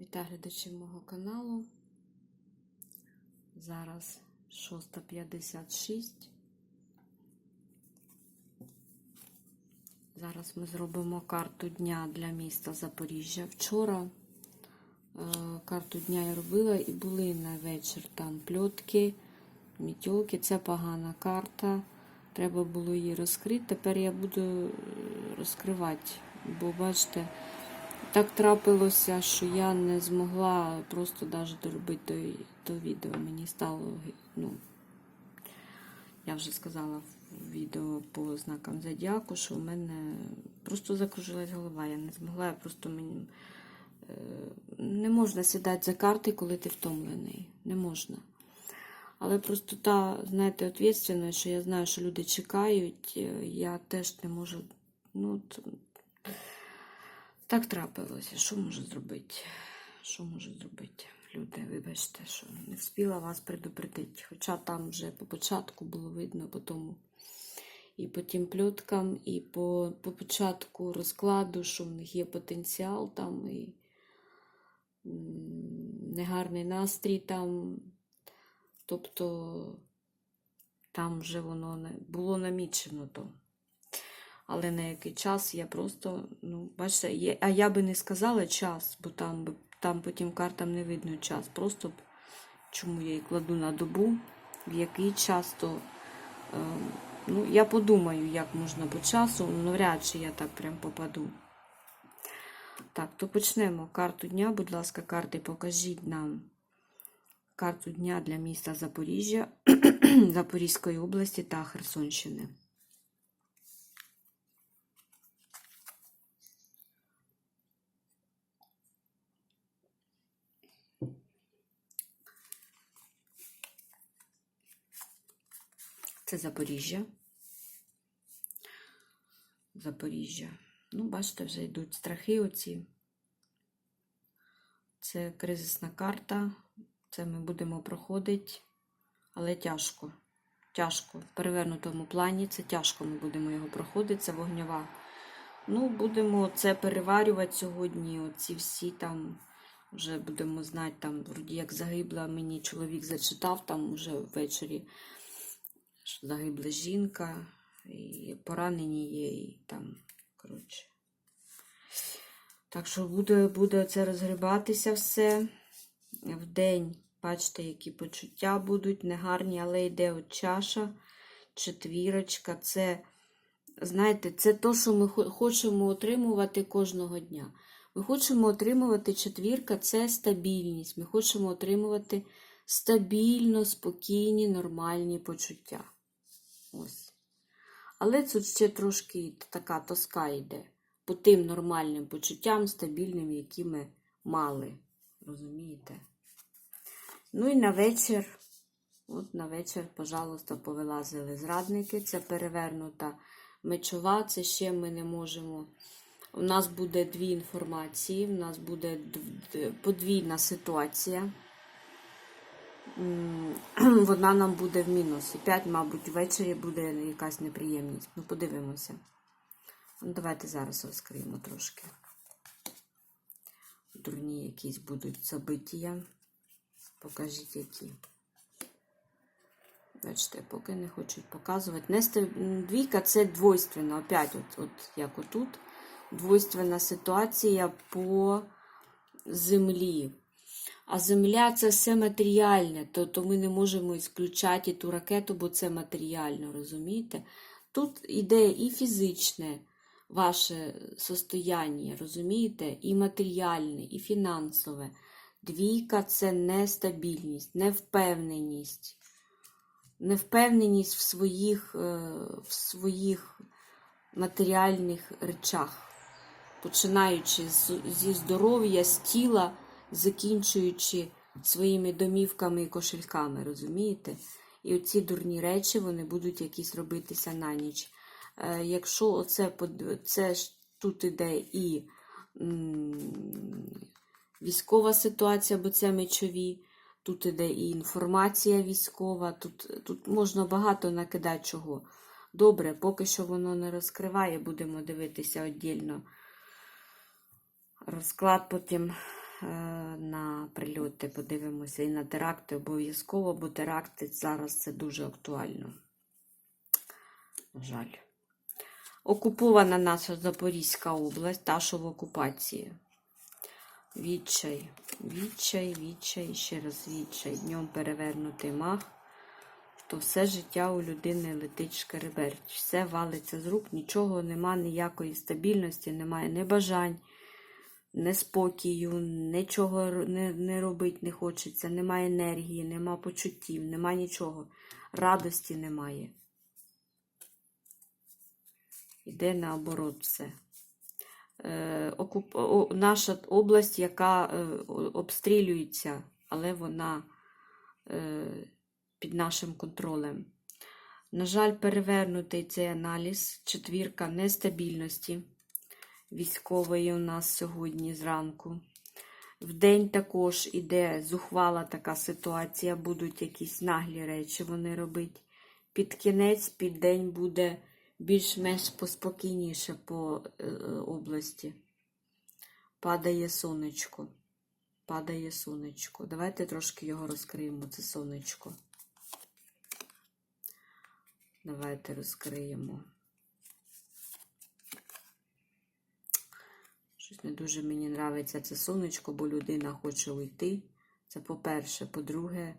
Вітаю глядачів мого каналу. Зараз 6.56. Зараз ми зробимо карту дня для міста Запоріжжя. Вчора е, карту дня я робила і були на вечір там пльотки, мітьолки. Це погана карта. Треба було її розкрити. Тепер я буду е, розкривати, бо бачите. Так трапилося, що я не змогла просто навіть доробити той, то відео. Мені стало, ну, я вже сказала в відео по знакам зодіаку, що в мене просто закружилась голова. Я не змогла, я просто мені е, не можна сідати за карти, коли ти втомлений. Не можна. Але просто та, знаєте, відповідальність, що я знаю, що люди чекають, е, я теж не можу. ну, так трапилося. Що можу зробити? Що можу зробити? Люди, вибачте, що не встигла вас предупредити. Хоча там вже по початку було видно по тому. І по тим пльоткам, і по, по початку розкладу, що в них є потенціал там, і негарний настрій там. Тобто там вже воно не було намічено то. Але на який час я просто, ну, бачите, є, а я би не сказала час, бо там, там потім картам не видно час. Просто чому я її кладу на добу, в який час, то е, ну, я подумаю, як можна по часу, ну, навряд чи я так прям попаду. Так, то почнемо карту дня. Будь ласка, карти, покажіть нам карту дня для міста Запоріжжя, Запорізької області та Херсонщини. Це Запоріжжя. Запоріжжя. Ну, бачите, вже йдуть страхи оці. Це кризисна карта. Це ми будемо проходити, але тяжко. Тяжко. В перевернутому плані це тяжко ми будемо його проходити. Це вогньова. Ну, будемо це переварювати сьогодні. Оці всі там вже будемо знати, там, вроді як загибла, мені чоловік зачитав там уже ввечері що загибла жінка, і поранені є, і там, коротше. Так що буде, буде це розгрібатися все. В день, бачите, які почуття будуть негарні, але йде от чаша, четвірочка. Це, знаєте, це то, що ми хочемо отримувати кожного дня. Ми хочемо отримувати четвірка це стабільність. Ми хочемо отримувати стабільно, спокійні, нормальні почуття. Ось. Але тут ще трошки така тоска йде по тим нормальним почуттям, стабільним, які ми мали. Розумієте? Ну і на вечір, от на вечір, пожалуйста, повилазили зрадники. Це перевернута мечова, це ще ми не можемо. У нас буде дві інформації, у нас буде подвійна ситуація. Вона нам буде в мінус. І 5, мабуть, ввечері буде якась неприємність. Ну, подивимося. Ну, давайте зараз розкриємо трошки. Дурні якісь будуть собиття. Покажіть, які. Бачите, поки не хочуть показувати. Нести двійка це двойственна. Опять, от, от як отут. Двойственна ситуація по землі. А земля це все матеріальне, то, то ми не можемо ісключати ту ракету, бо це матеріально, розумієте? Тут іде і фізичне ваше состояння, розумієте? І матеріальне, і фінансове. Двійка це нестабільність, невпевненість. Невпевненість в своїх, е, в своїх матеріальних речах починаючи з, зі здоров'я, з тіла, закінчуючи своїми домівками і кошельками, розумієте? І оці дурні речі вони будуть якісь робитися на ніч. Е, якщо оце це ж тут іде і військова ситуація, бо це мечові, тут іде і інформація військова, тут, тут можна багато накидати чого. Добре, поки що воно не розкриває, будемо дивитися віддільно розклад потім на прильоти, подивимося і на теракти обов'язково, бо теракти зараз це дуже актуально. На жаль. Окупована наша Запорізька область, та що в окупації. Відчай, відчай, відчай, ще раз відчай. Днем перевернутий мах. То все життя у людини летить шкереберть. Все валиться з рук, нічого нема, ніякої стабільності, немає ні спокою, нічого не, не робить не хочеться, немає енергії, нема почуттів, нема нічого. Радості немає. Іде наоборот все. Е, окуп... о, наша область, яка е, обстрілюється, але вона е, під нашим контролем. На жаль, перевернутий цей аналіз, четвірка нестабільності військової у нас сьогодні зранку. Вдень також іде зухвала така ситуація, будуть якісь наглі речі вони робити. Під кінець, під день буде більш-менш поспокійніше по е, області. Падає сонечко. Падає сонечко. Давайте трошки його розкриємо, це сонечко. Давайте розкриємо. Щось не дуже мені подобається це сонечко, бо людина хоче уйти. Це по-перше. По-друге,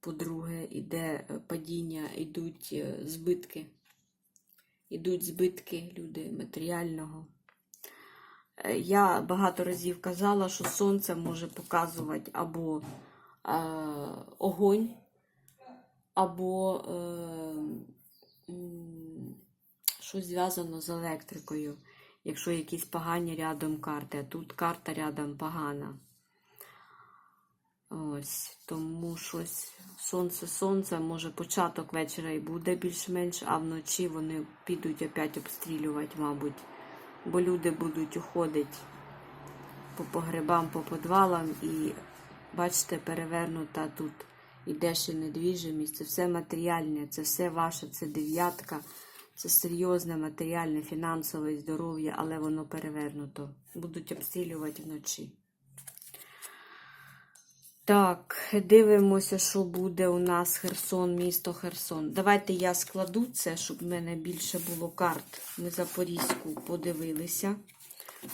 по-друге, іде е, падіння, йдуть е, збитки. Ідуть збитки люди матеріального. Е, Я багато разів казала, що сонце може показувати або е, огонь, або е, щось зв'язано з електрикою, якщо якісь погані рядом карти, а тут карта рядом погана. Ось, тому щось сонце, сонце, може початок вечора і буде більш-менш, а вночі вони підуть опять обстрілювати, мабуть. Бо люди будуть уходити по погребам, по подвалам і, бачите, перевернута тут іде ще недвіжимість. Це все матеріальне, це все ваше, це дев'ятка, це серйозне матеріальне, фінансове здоров'я, але воно перевернуто. Будуть обстрілювати вночі. Так, дивимося, що буде у нас Херсон, місто Херсон. Давайте я складу це, щоб в мене більше було карт. Ми Запорізьку подивилися.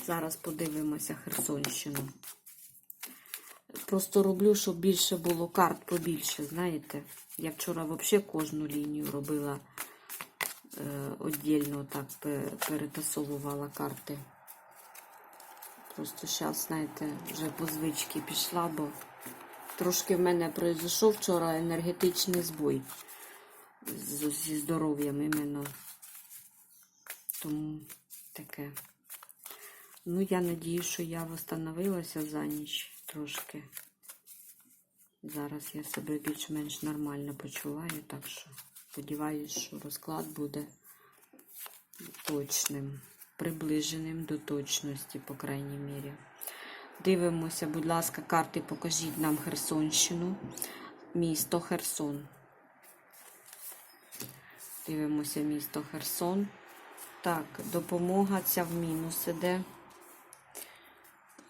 Зараз подивимося Херсонщину. Просто роблю, щоб більше було карт побільше, знаєте. Я вчора взагалі кожну лінію робила е, віддільно, так перетасовувала карти. Просто зараз, знаєте, вже по звичці пішла, бо трошки в мене пройшов вчора енергетичний збой зі здоров'ям іменно. Тому таке. Ну, я надію, що я восстановилася за ніч трошки. Зараз я себе більш-менш нормально почуваю, так що сподіваюся, що розклад буде точним, приближеним до точності, по крайній мірі. Дивимося, будь ласка, карти покажіть нам Херсонщину, місто Херсон. Дивимося місто Херсон. Так, допомога ця в мінус іде.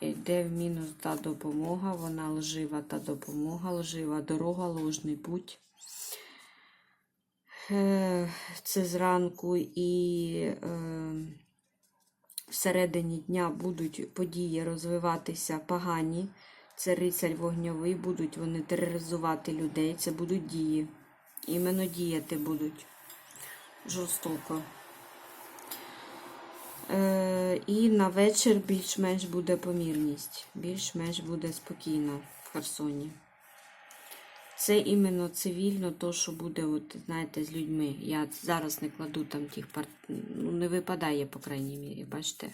Йде в мінус та допомога, вона лжива та допомога, лжива дорога, ложний путь. Е, Це зранку і е, всередині дня будуть події розвиватися погані. Це рицарь вогньовий, будуть вони тероризувати людей. Це будуть дії. Іменно діяти будуть жорстоко. Е, і на вечір більш-менш буде помірність. Більш-менш буде спокійно в Херсоні. Це іменно цивільно, то, що буде, от, знаєте, з людьми. Я зараз не кладу там тих пар... ну, не випадає, по крайній мірі, бачите.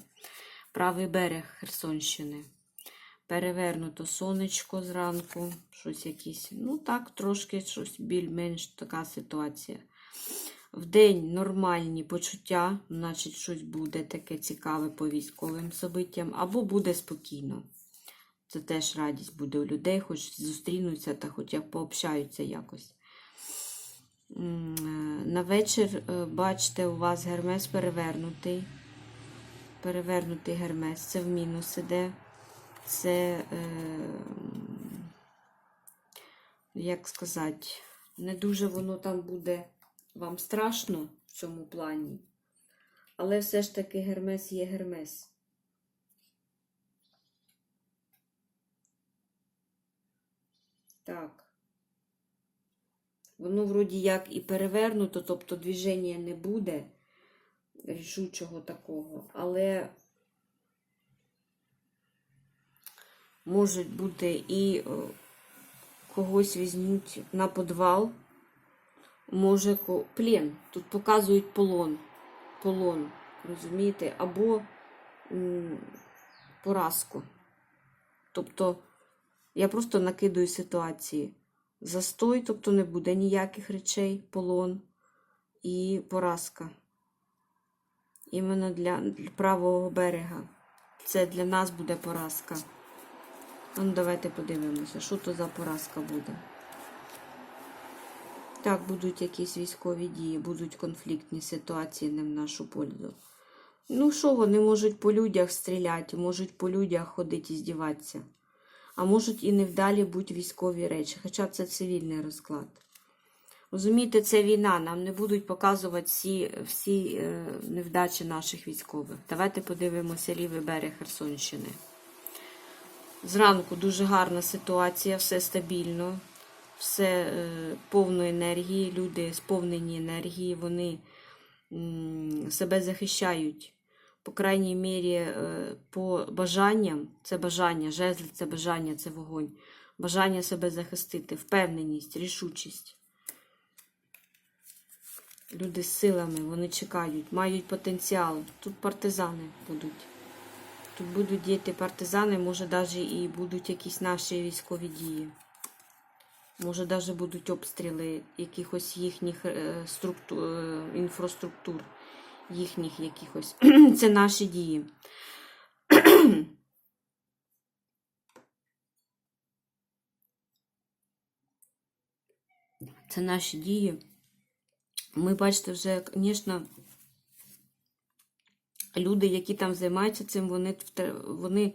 Правий берег Херсонщини. Перевернуто сонечко зранку, щось якісь. Ну так, трошки щось більш-менш така ситуація. Вдень нормальні почуття, значить, щось буде таке цікаве по військовим собиттям, або буде спокійно. Це теж радість буде у людей, хоч зустрінуться та хоч як пообщаються якось. Е, На вечір, е, бачите, у вас гермес перевернутий. Перевернутий гермес, це в мінус іде. це, е, як сказати, не дуже воно там буде вам страшно в цьому плані. Але все ж таки Гермес є Гермес. Так. Воно вроді як і перевернуто, тобто движення не буде рішучого такого, але можуть бути і е, когось візьмуть на подвал, може плен. Тут показують полон. Полон, розумієте, або поразку. Тобто я просто накидую ситуації. Застой, тобто не буде ніяких речей, полон і поразка. Іменно для правого берега. Це для нас буде поразка. Ну, давайте подивимося, що то за поразка буде. Так, будуть якісь військові дії, будуть конфліктні ситуації не в нашу пользу. Ну що, вони можуть по людях стріляти, можуть по людях ходити і здіватися. А можуть і невдалі бути військові речі, хоча це цивільний розклад. Розумієте, це війна, нам не будуть показувати всі, всі е, невдачі наших військових. Давайте подивимося лівий берег Херсонщини. Зранку дуже гарна ситуація, все стабільно, все е, повно енергії, люди сповнені енергії, вони м, себе захищають. По крайній мірі, е, по бажанням, це бажання, жезл це бажання, це вогонь. Бажання себе захистити, впевненість, рішучість. Люди з силами, вони чекають, мають потенціал. Тут партизани будуть. Тут будуть діяти партизани, може навіть і будуть якісь наші військові дії. Може, навіть будуть обстріли якихось їхніх е, е, інфраструктур, їхніх якихось. Це наші дії. Це наші дії. Ми, бачите, вже, звісно, люди, які там займаються цим, вони, вони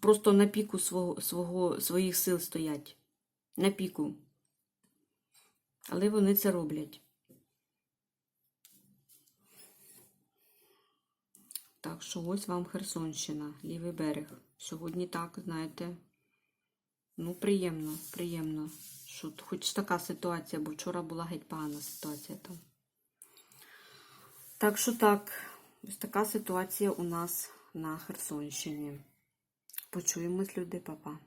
просто на піку свого, свого, своїх сил стоять. На піку. Але вони це роблять. Так що ось вам Херсонщина, лівий берег. Сьогодні так, знаєте. Ну, приємно, приємно. Що хоч така ситуація, бо вчора була геть погана ситуація там. Так що так, ось така ситуація у нас на Херсонщині. Почуємось, люди, папа.